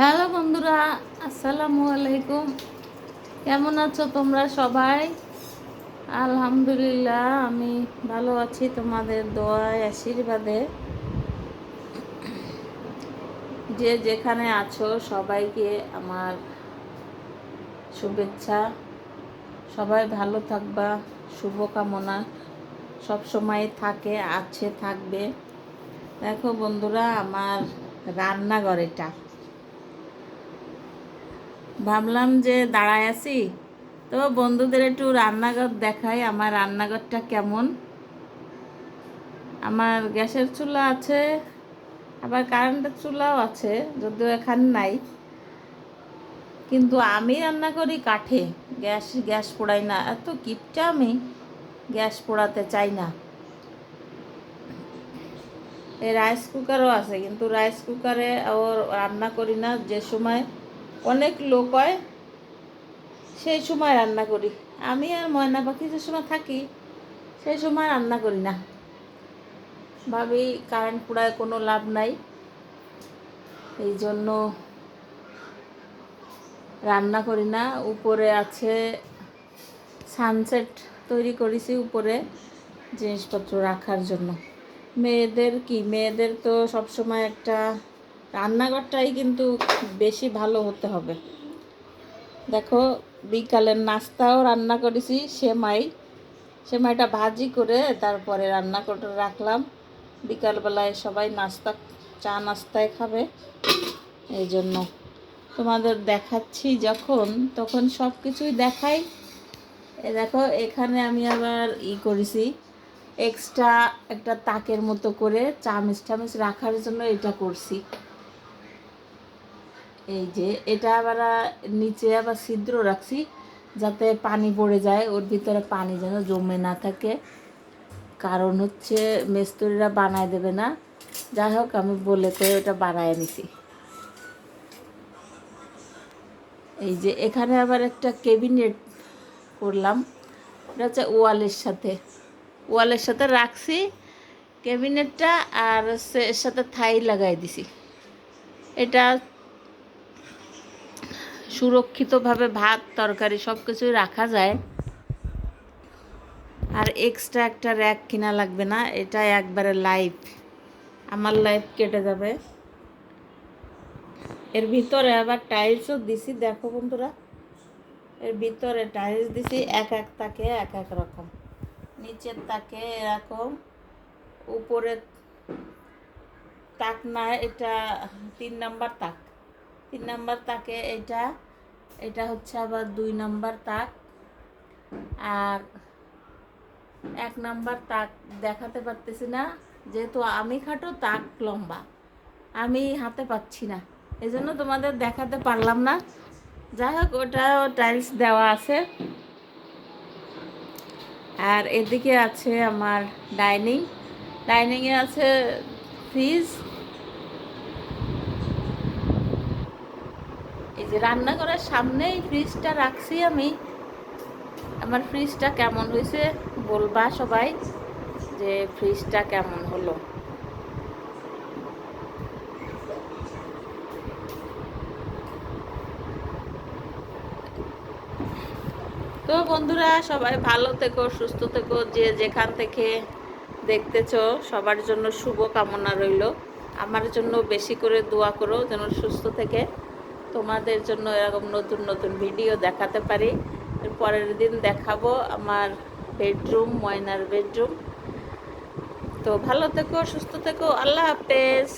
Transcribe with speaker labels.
Speaker 1: Hello বন্ধুরা, আসসালামু আলাইকুম। কেমন আছো তোমরা সবাই? আলহামদুলিল্লাহ, আমি ভালো আছি তোমাদের দোয়ায়, আশীর্বাদে। যে যেখানে আছো সবাইকে আমার শুভেচ্ছা। সবাই ভালো থাকবা, শুভকামনা। সব সময় থাকে, আছে, থাকবে। দেখো বন্ধুরা, আমার রান্নাঘর এটা। ভাবলাম যে দাঁড়ায় আছি। তো বন্ধুদের একটু রান্নাঘর দেখাই, আমার রান্নাঘরটা কেমন। আমার গ্যাসের চুলা আছে, আবার কারেন্টের চুলাও আছে, যদিও এখানে নাই। কিন্তু আমি রান্না করি কাঠে। গ্যাস গ্যাস পোড়াই না। এত কিপটা আমি গ্যাস পোড়াতে চাই না। এই রাইস কুকারও আছে, কিন্তু রাইস কুকারে ও রান্না করি না। যে সময় অনেক লোক হয়, সেই সময় রান্না করি। আমি আর ময়না পাখি যে সময় থাকি, সেই সময় রান্না করি না। ভাবি কারেন্ট পোড়ায় কোনো লাভ নাই, এই জন্য রান্না করি না। উপরে আছে সানসেট তৈরি করেছি উপরে, জিনিসপত্র রাখার জন্য। মেয়েদের কি? মেয়েদের তো সবসময় একটা রান্নাঘরটাই কিন্তু বেশি ভালো হতে হবে। দেখো বিকালের নাস্তাও রান্না করেছি, সেমাই। সেমাইটা ভাজি করে তারপরে রান্না করে রাখলাম। বিকালবেলায় সবাই নাস্তা, চা নাস্তায় খাবে। এই জন্য তোমাদের দেখাচ্ছি যখন, তখন সব কিছুই দেখাই। এ দেখো, এখানে আমি আবার ই করেছি এক্সট্রা একটা তাকের মতো করে চামচ টামচ রাখার জন্য এটা করছি। এই যে, এটা আবার নিচে আবার ছিদ্র রাখছি যাতে পানি পড়ে যায়, ওর ভিতরে পানি যেন জমে না থাকে। কারণ হচ্ছে মেস্তরিরা বানায় দেবে না। যাই হোক, আমি বলে করে ওটা বানায় নিছি। এই যে, এখানে আবার একটা কেবিনেট করলাম। এটা হচ্ছে ওয়ালের সাথে। ওয়ালের সাথে রাখছি ক্যাবিনেটটা আর হচ্ছে এর সাথে থাই লাগাই দিছি। এটা সুরক্ষিতভাবে ভাত, তরকারি সব কিছুই রাখা যায়। আর এক্সট্রা একটা র্যাক কিনা লাগবে না এটা একবারে লাইফ আমার লাইফ কেটে যাবে। এর ভিতরে আবার টাইলসও দিছি, দেখো বন্ধুরা। এর ভিতরে টাইলস দিছি, এক এক তাকে এক এক রকম। নিচের তাকে এরকম, উপরে তাক না, এটা তিন নাম্বার তাক। তিন নাম্বার তাকে এটা এটা হচ্ছে আবার দুই নাম্বার তাক। আর এক নাম্বার তাক দেখাতে পারতেছি না, যেহেতু আমি খাটো, তাক লম্বা। আমি হাতে পাচ্ছি না এই জন্য তোমাদের দেখাতে পারলাম না। যাই হোক ওটা টাইলস দেওয়া আছে। আর এদিকে আছে আমার ডাইনিং ডাইনিংয়ে আছে ফ্রিজ এই যে রান্না করার সামনেই ফ্রিজটা রাখছি আমি। আমার ফ্রিজটা কেমন হয়েছে বলবা সবাই, যে ফ্রিজটা কেমন হলো? তো বন্ধুরা, সবাই ভালো থেকো, সুস্থ থেকো, যে যেখান থেকে দেখতেছো, সবার জন্য শুভ কামনা রইল। আমার জন্য বেশি করে দোয়া করো, যেন সুস্থ থেকে তোমাদের জন্য এরকম নতুন নতুন ভিডিও দেখাতে পারি। পরের দিন দেখাবো আমার বেডরুম ময়নার বেডরুম তো ভালো থেকো, সুস্থ থেকো, আল্লাহ হাফেজ।